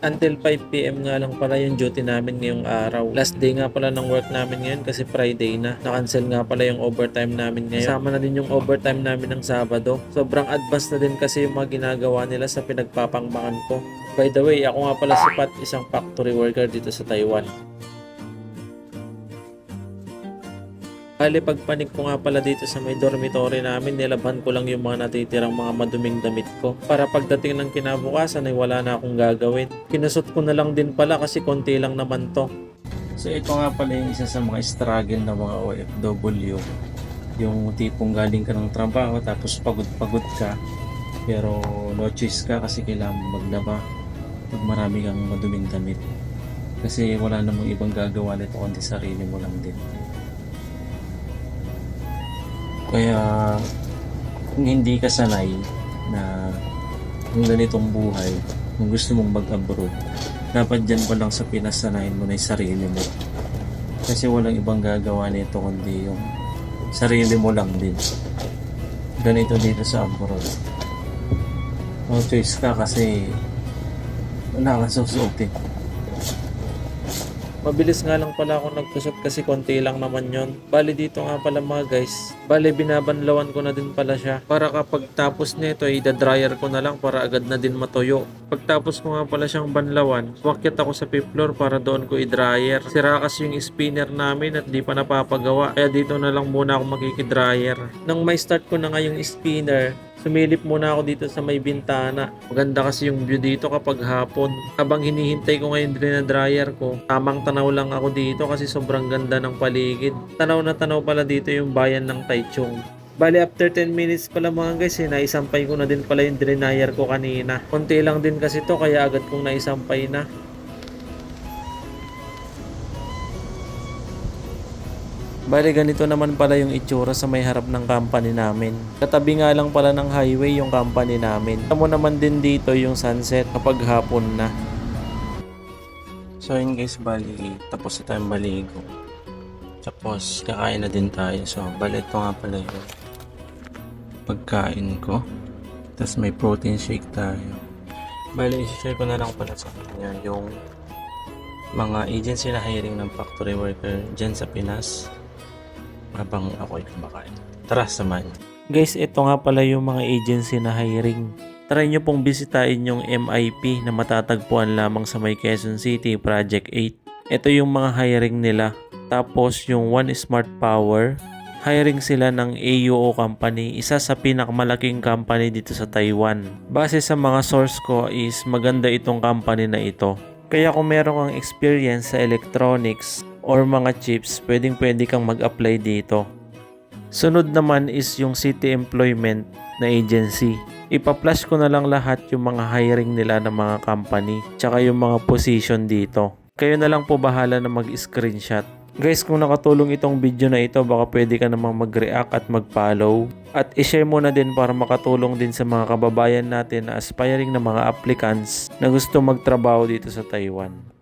Until 5pm nga lang pala yung duty namin ngayong araw. Last day nga pala ng work namin ngayon kasi Friday na. Na-cancel nga pala yung overtime namin ngayon. Sama na din yung overtime namin ng Sabado. Sobrang advance na din kasi yung mga ginagawa nila sa pinagpapangbangan ko. By the way, ako nga pala si Pat, isang factory worker dito sa Taiwan. Bali, pagpanik ko nga pala dito sa may dormitory namin, nilabhan ko lang yung mga natitirang mga maduming damit ko. Para pagdating ng kinabukasan ay wala na akong gagawin. Kinusot ko na lang din pala kasi konti lang naman to. So ito nga pala yung isa sa mga struggle ng mga OFW. Yung tipong galing ka ng trabaho tapos pagod-pagod ka. Pero no choice ka kasi kailangan maglaba pag marami kang maduming damit. Kasi wala namang ibang gagawa nito kundi sarili mo lang din. Kaya kung hindi ka sanay na yung ganitong buhay, kung gusto mong mag-abroad, dapat dyan pa lang sa Pinas sanayin mo na yung sarili mo. Kasi walang ibang gagawa nito kundi yung sarili mo lang din. Ganito dito sa abroad. No choice ka kasi wala kang susuotin. Mabilis nga lang pala ako nagkusot kasi konti lang naman yon. Bali dito nga pala mga guys. Bali binabanlawan ko na din pala siya. Para kapag tapos nito ay dryer ko na lang para agad na din matuyo. Pagtapos ko nga pala siyang banlawan, wakyat ako sa fifth floor para doon ko i-dryer. Sira kasi yung spinner namin at di pa napapagawa. Kaya dito na lang muna ako makikidryer. Nang may start ko na nga yung spinner, Sumilip muna ako dito sa may bintana. Maganda kasi yung view dito kapag hapon. Habang hinihintay ko ngayon din na dryer ko, tamang tanaw lang ako dito kasi sobrang ganda ng paligid. Tanaw na tanaw pala dito yung bayan ng Taichung. Bali after 10 minutes pala mga guys, eh, naisampay ko na din pala yung dryer ko kanina. Konti lang din kasi to kaya agad kong naisampay na. Bali ganito naman pala yung itsura sa may harap ng company namin. Katabi nga lang pala ng highway yung company namin. Tamo naman din dito yung sunset kapag hapon na. So yun guys, bali tapos na tayong baligo. Tapos kakain na din tayo. So bali ito nga pala yung pagkain ko. Tapos may protein shake tayo. Bali, isi-share ko na lang pala sa kanya yung mga agency na hiring ng factory worker dyan sa Pinas habang ako'y kumakain. Tara, samahan. Guys, ito nga pala yung mga agency na hiring. Try nyo pong bisitahin yung MIP na matatagpuan lamang sa may Quezon City, Project 8. Ito yung mga hiring nila. Tapos yung One Smart Power, hiring sila ng AUO company, isa sa pinakamalaking company dito sa Taiwan. Base sa mga source ko is maganda itong company na ito. Kaya kung meron kang experience sa electronics or mga chips, pwedeng pwede kang mag-apply dito. Sunod naman is yung city employment na agency. Ipa-flash ko na lang lahat yung mga hiring nila ng mga company, tsaka yung mga position dito. Kayo na lang po bahala na mag-screenshot. Guys, kung nakatulong itong video na ito, baka pwede ka namang mag-react at mag-follow. At ishare mo na din para makatulong din sa mga kababayan natin na aspiring na mga applicants na gusto magtrabaho dito sa Taiwan.